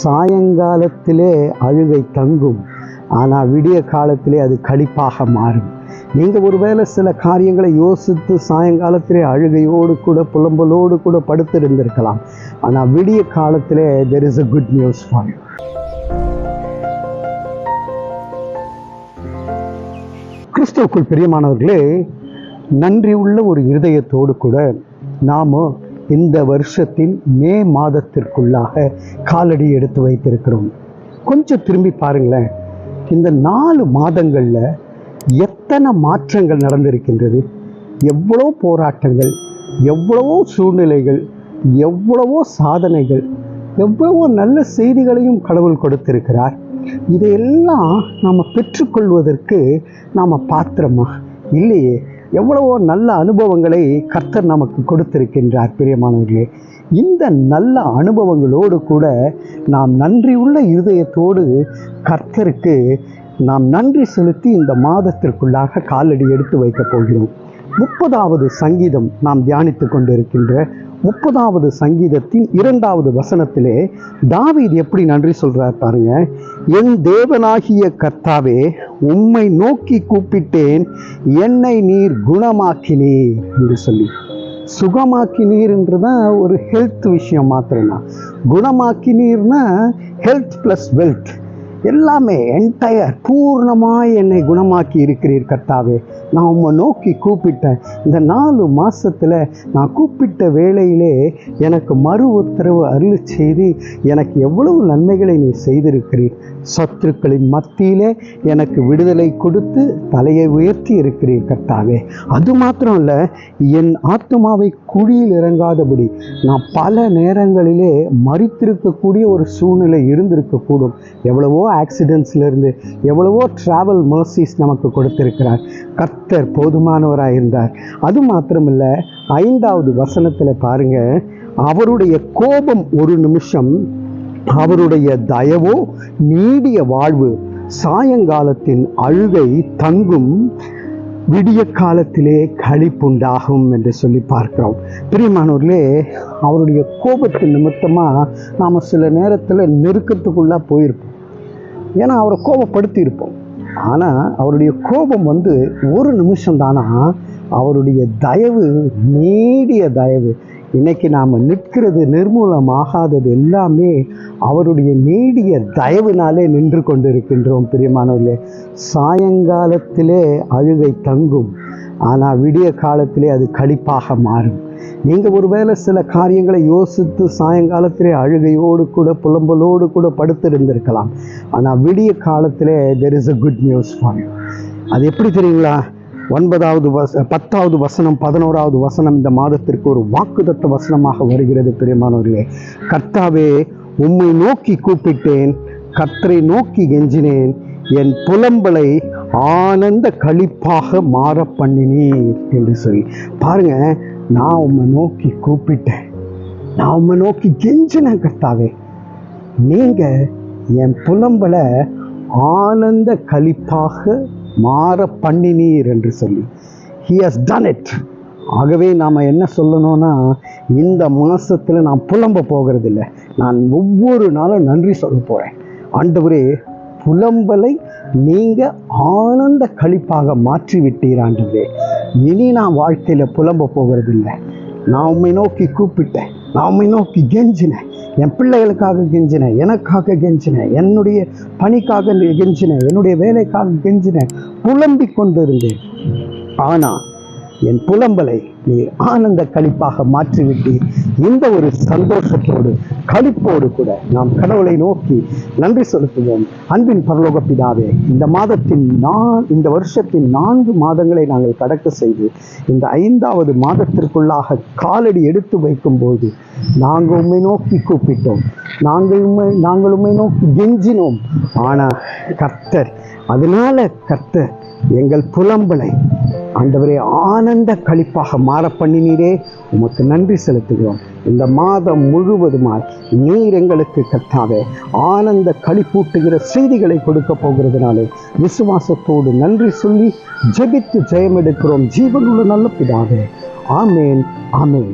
சாயங்காலத்திலே அழுகை தங்கும். ஆனால் விடிய காலத்திலே அது கழிப்பாக மாறும். நீங்கள் ஒருவேளை சில காரியங்களை யோசித்து சாயங்காலத்திலே அழுகையோடு கூட புலம்பலோடு கூட படுத்திருந்திருக்கலாம். ஆனால் விடிய காலத்திலே there is a good news for you கிறிஸ்துவுக்குள் பிரியமானவர்களே நன்றி உள்ள ஒரு இருதயத்தோடு கூட நாம் இந்த வருஷத்தின் மே மாதத்திற்குள்ளாக காலடி எடுத்து வைத்திருக்கிறோம். கொஞ்சம் திரும்பி பாருங்களேன். இந்த நாலு மாதங்களில் எத்தனை மாற்றங்கள் நடந்திருக்கின்றது? எவ்வளோ போராட்டங்கள் எவ்வளவோ சூழ்நிலைகள் எவ்வளவோ சாதனைகள் எவ்வளவோ நல்ல செய்திகளையும் கடவுள் கொடுத்திருக்கிறார். இதையெல்லாம் நாம் பெற்றுக்கொள்வதற்கு நாம் பாத்திரமா? இல்லையே. எவ்வளவோ நல்ல அனுபவங்களை கர்த்தர் நமக்கு கொடுத்திருக்கின்றார் பிரியமானவர்களே. இந்த நல்ல அனுபவங்களோடு கூட நாம் நன்றியுள்ள இருதயத்தோடு கர்த்தருக்கு நாம் நன்றி செலுத்தி இந்த மாதத்திற்குள்ளாக காலடி எடுத்து வைக்கப் போகிறோம். முப்பதாவது சங்கீதம் நாம் தியானித்து கொண்டிருக்கின்ற முப்பதாவது சங்கீதத்தின் இரண்டாவது வசனத்திலே தாவீது எப்படி நன்றி சொல்கிறார் பாருங்க. என் தேவனாகிய கர்த்தாவே உம்மை நோக்கி கூப்பிட்டேன். என்னை நீர் குணமாக்கினீர் என்று சொல்லி. சுகமாக்கினீர்ன்றதான் ஒரு ஹெல்த் விஷயம் மாத்திரம்தான். குணமாக்கினீர்னா ஹெல்த் ப்ளஸ் வெல்த் எல்லாமே என்டையர் பூர்ணமாய் என்னை குணமாக்கி இருக்கிறீர் கர்த்தாவே. நான் உம்மை நோக்கி கூப்பிட்டேன். இந்த நாலு மாசத்துல நான் கூப்பிட்ட வேளையிலே எனக்கு மறு உத்தரவு அருள் செய்து எனக்கு எவ்வளவு நன்மைகளை நீ செய்திருக்கிறீர். சத்துருக்களின் மத்தியிலே எனக்கு விடுதலை கொடுத்து தலையை உயர்த்தி இருக்கிறீர் கர்த்தாவே. அது மாத்திரம் இல்லை என் ஆத்மாவை குழியில் இறங்காதபடி நான் பல நேரங்களிலே மறித்திருக்கக்கூடிய ஒரு சூழ்நிலை இருந்திருக்கக்கூடும். எவ்வளவோ ஆக்சிடென்ட்ஸ்லேருந்து எவ்வளவோ ட்ராவல் மர்சிஸ் நமக்கு கொடுத்திருக்கிறார். கர்த்தர் போதுமானவராக இருந்தார் அது மாத்திரமில்ல ஐந்தாவது வசனத்தில் பாருங்க அவருடைய கோபம் ஒரு நிமிஷம் அவருடைய தயவோ நீடிய வாழ்வு சாயங்காலத்தின் அழுகை தங்கும். விடிய காலத்திலே களிப்புண்டாகும் என்று சொல்லி பார்க்கிறோம். பிரியமானவர்களே அவருடைய கோபத்து நிமித்தமாக நாம் சில நேரத்தில் நெருக்கத்துக்குள்ளே போயிருப்போம். ஏன்னா அவரை கோபப்படுத்தியிருப்போம். ஆனால் அவருடைய கோபம் வந்து ஒரு நிமிஷம் தானா அவருடைய தயவு நீடிய தயவு இன்னைக்கு நாம் நிற்கிறது நிர்மூலமாகாதது எல்லாமே அவருடைய நீடிய தயவினாலே நின்று கொண்டிருக்கின்றோம் பிரியமானவர்களே. சாயங்காலத்திலே அழுகை தங்கும். ஆனால் விடிய காலத்திலே அது கழிப்பாக மாறும். நீங்கள் ஒருவேளை சில காரியங்களை யோசித்து சாயங்காலத்திலே அழுகையோடு கூட புலம்பலோடு கூட படுத்திருந்திருக்கலாம். ஆனால் விடிய காலத்திலே there is a good news for you அது எப்படி தெரியுங்களா? ஒன்பதாவது வச பத்தாவது வசனம் பதினோராவது வசனம் இந்த மாதத்திற்கு ஒரு வாக்குதத்த வசனமாக வருகிறது பெரியமானவர்களே. கர்த்தாவே உம்மை நோக்கி கூப்பிட்டேன் கர்த்தரை நோக்கி கெஞ்சினேன் என் புலம்பலை ஆனந்த கழிப்பாக மாற பண்ணினீர் என்று சொல்லி. பாருங்க நான் உம்மை நோக்கி கூப்பிட்டேன். நான் உம்மை நோக்கி கெஞ்சினேன் கர்த்தாவே. நீங்கள் என் புலம்பலை ஆனந்த களிப்பாக மாற பண்ணினீர் என்று சொல்லி. ஹி ஹஸ் டன் இட் ஆகவே நாம் என்ன சொல்லணும்னா இந்த மாதத்தில் நான் புலம்ப போகிறதில்ல. நான் ஒவ்வொரு நாளும் நன்றி சொல்ல போகிறேன் ஆண்டவரே புலம்பலை நீங்கள் ஆனந்த களிப்பாக மாற்றி விட்டீர் ஆண்டவரே. இனி நான் வாழ்க்கையில் புலம்ப போகிறதில்லை. நான் உண்மை நோக்கி கூப்பிட்டேன். நான் உண்மை நோக்கி கெஞ்சினேன். என் பிள்ளைகளுக்காக கெஞ்சினேன் எனக்காக கெஞ்சினேன் என்னுடைய பணிக்காக கெஞ்சினேன் என்னுடைய வேலைக்காக கெஞ்சினேன் புலம்பிக் கொண்டிருந்தேன். ஆனால் என் புலம்பலை நீ ஆனந்த களிப்பாக மாற்றிவிட்டு இந்த ஒரு சந்தோஷத்தோடு களிப்போடு கூட நாம் கடவுளை நோக்கி நன்றி செலுத்துவோம். அன்பின் பரலோக பிதாவே இந்த மாதத்தின் நான் இந்த வருஷத்தின் நான்கு மாதங்களை நாங்கள் கடக்க செய்து இந்த ஐந்தாவது மாதத்திற்குள்ளாக காலடி எடுத்து வைக்கும்போது நாங்கள் உண்மை நோக்கி கூப்பிட்டோம். நாங்கள் உண்மை நாங்கள் உண்மை நோக்கி கெஞ்சினோம். ஆனால் கர்த்தர் அதனால கர்த்தர் எங்கள் புலம்பலை ஆண்டவரே ஆனந்த களிப்பாக மாற பண்ணினீரே. உமக்கு நன்றி செலுத்துகிறோம். இந்த மாதம் முழுவதுமாய் நீர் எங்களுக்கு கத்தாவே. ஆனந்த களிப்பூட்டுகிற செய்திகளை கொடுக்க போகிறதுனாலே விசுவாசத்தோடு நன்றி சொல்லி ஜெபித்து ஜெயம் எடுக்கிறோம் ஜீவனுள்ள நல்ல பிதாவே. ஆமேன் ஆமேன்.